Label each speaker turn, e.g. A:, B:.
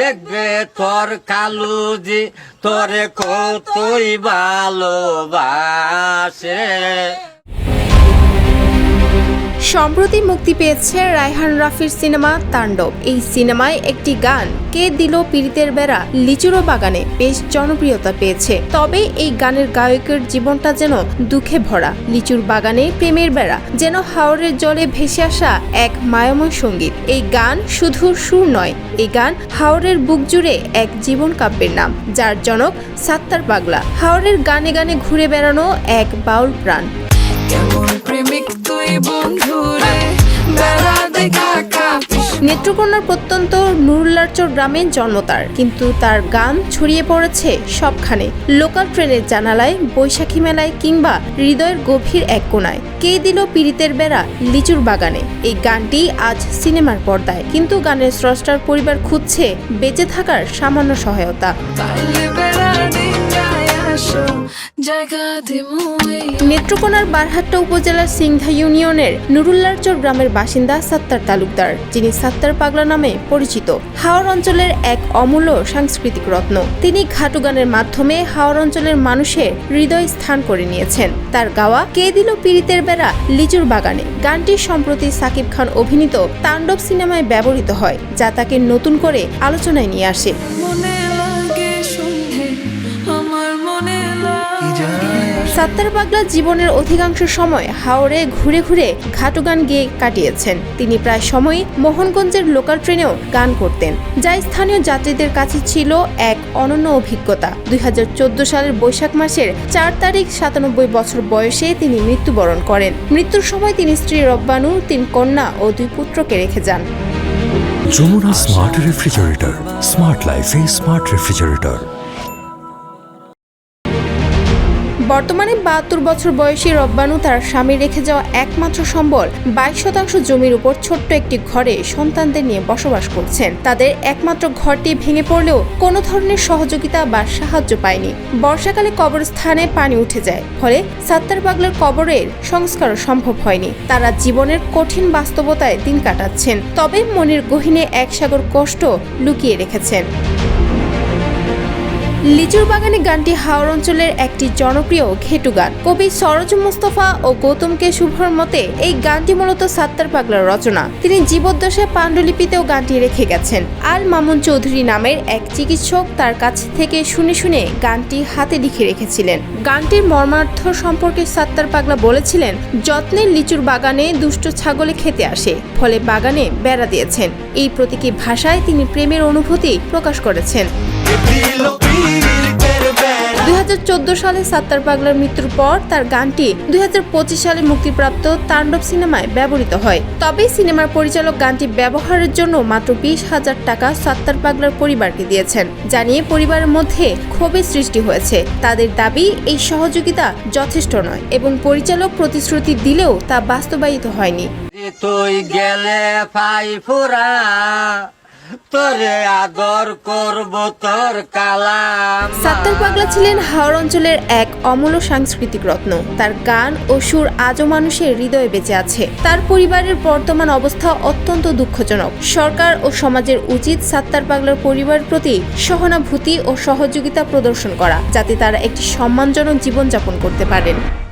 A: দেখবে তোর কালুজি তোরে কতই ভালোবাসে।
B: সম্প্রতি মুক্তি পেয়েছে রায়হান রাফির সিনেমা তাণ্ডব। এই সিনেমায় একটি গান, কে দিল পীড়িতের বেড়া, লিচুরো বাগানে বেশ জনপ্রিয়তা পেয়েছে। তবে এই গানের গায়কের জীবনটা যেন দুঃখে ভরা, লিচুর বাগানে প্রেমের বেড়া, যেন হাওরের জলে ভেসে আসা এক মায়াময় সংগীত। এই গান শুধু সুর নয়, এই গান হাওরের বুক জুড়ে এক জীবন কাব্যের নাম, যার জনক সাত্তার পাগলা। হাওরের গানে গানে ঘুরে বেড়ানো এক বাউল প্রাণ।
C: কেমন প্রেমিক তুই বন্ধুরে বেড়া দেখা কাঁপিস
B: নেত্রকোনার প্রত্যন্ত নুরুল্লারচর গ্রামে জন্ম তার। কিন্তু তার গান ছড়িয়ে পড়েছে সবখানে। লোকাল ট্রেনের জানালায় বৈশাখী মেলায় কিংবা হৃদয়ের গভীর এক কোনায়। কে দিল পীড়িতের বেড়া লিচুর বাগানে? এই গানটি আজ সিনেমার পর্দায়। কিন্তু গানের স্রষ্টার পরিবার খুঁজছে বেঁচে থাকার সামান্য সহায়তা। নেত্রকোনার বারহাট্টা উপজেলার সিংধা ইউনিয়নের নুরুল্লারচর গ্রামের বাসিন্দা সাত্তার তালুকদার যিনি সাত্তার পাগলা নামে পরিচিত। হাওড় অঞ্চলের এক অমূল্য সাংস্কৃতিক রত্ন। তিনি ঘাটু গানের মাধ্যমে হাওর অঞ্চলের মানুষের হৃদয় স্থান করে নিয়েছেন। তার গাওয়া কে দিল পীড়িতের বেড়া লিচুর বাগানে। গানটি সম্প্রতি সাকিব খান অভিনীত তাণ্ডব সিনেমায় ব্যবহৃত হয় যা তাকে নতুন করে আলোচনায় নিয়ে আসে।
C: মনে
B: সাত্তার পাগলা জীবনের অধিকাংশ সময় হাওড়ে ঘুরে ঘুরে ঘাটু গান গেয়ে কাটিয়েছেন। তিনি প্রায় সময়ই মোহনগঞ্জের লোকাল ট্রেনেও গান করতেন, যা স্থানীয় যাত্রীদের কাছে ছিল এক অনন্য অভিজ্ঞতা। দু হাজার চোদ্দ সালের বৈশাখ মাসের চার তারিখ সাতানব্বই বছর বয়সে তিনি মৃত্যুবরণ করেন। মৃত্যুর সময় তিনি স্ত্রী রব্বানু, তিন কন্যা ও দুই পুত্রকে রেখে যান।
D: যমুনা স্মার্ট রেফ্রিজারেটর, স্মার্ট লাইফে স্মার্ট রেফ্রিজারেটর।
B: বর্তমানে বাহাত্তর বছর বয়সী রব্বানু তার স্বামী রেখে যাওয়া একমাত্র সম্বল, বাইশ শতাংশ জমির উপর ছোট্ট একটি ঘরে সন্তানদের নিয়ে বসবাস করছেন। তাদের একমাত্র ঘরটি ভেঙে পড়লেও কোনো ধরনের সহযোগিতা বা সাহায্য পায়নি। বর্ষাকালে কবরস্থানে পানি উঠে যায়, ফলে সাত্তার পাগলার কবরের সংস্কারও সম্ভব হয়নি। তারা জীবনের কঠিন বাস্তবতায় দিন কাটাচ্ছেন, তবে মনের গহিনে এক সাগর কষ্ট লুকিয়ে রেখেছেন। লিচুর বাগানে গানটি হাওড় অঞ্চলের একটি জনপ্রিয় ঘেটু গান। কবি সরোজ মুস্তফা ও গৌতম কে শুভর মতে এই গানটি মূলত সাত্তার পাগলার রচনা। তিনি জীবদ্দশায় পাণ্ডুলিপিতেও গানটি রেখে গেছেন। আল মামুন চৌধুরী নামের এক চিকিৎসক তার কাছ থেকে শুনে শুনে গানটি হাতে লিখে রেখেছিলেন। গানটির মর্মার্থ সম্পর্কে সাত্তার পাগলা বলেছিলেন যত্নের লিচুর বাগানে দুষ্ট ছাগলে খেতে আসে, ফলে বাগানে বেড়া দিয়েছেন। এই প্রতীকী ভাষায় তিনি প্রেমের অনুভূতি প্রকাশ করেছেন। দুই সালে সাত্তার পাগলার মৃত্যুর পর তার গানটি দুই হাজার পঁচিশ সালে মুক্তিপ্রাপ্ত তাণ্ডব সিনেমায় ব্যবহৃত হয়। তবে সিনেমার পরিচালক গানটি ব্যবহারের জন্য মাত্র বিশ হাজার টাকা সাত্তার পাগলার পরিবারকে দিয়েছেন জানিয়ে পরিবারের মধ্যে ক্ষোভের সৃষ্টি হয়েছে। তাদের দাবি, এই সহযোগিতা যথেষ্ট নয় এবং পরিচালক প্রতিশ্রুতি দিলেও তা বাস্তবায়িত হয়নি।
A: তুই গেলে ফুরা।
B: সাত্তার পাগলা ছিলেন হাওড় অঞ্চলের এক অমূল্য সাংস্কৃতিক রত্ন। তার গান ও সুর আজও মানুষের হৃদয়ে বেঁচে আছে। তার পরিবারের বর্তমান অবস্থা অত্যন্ত দুঃখজনক। সরকার ও সমাজের উচিত সাত্তার পাগলার পরিবারের প্রতি সহানুভূতি ও সহযোগিতা প্রদর্শন করা, যাতে তারা একটি সম্মানজনক জীবনযাপন করতে পারেন।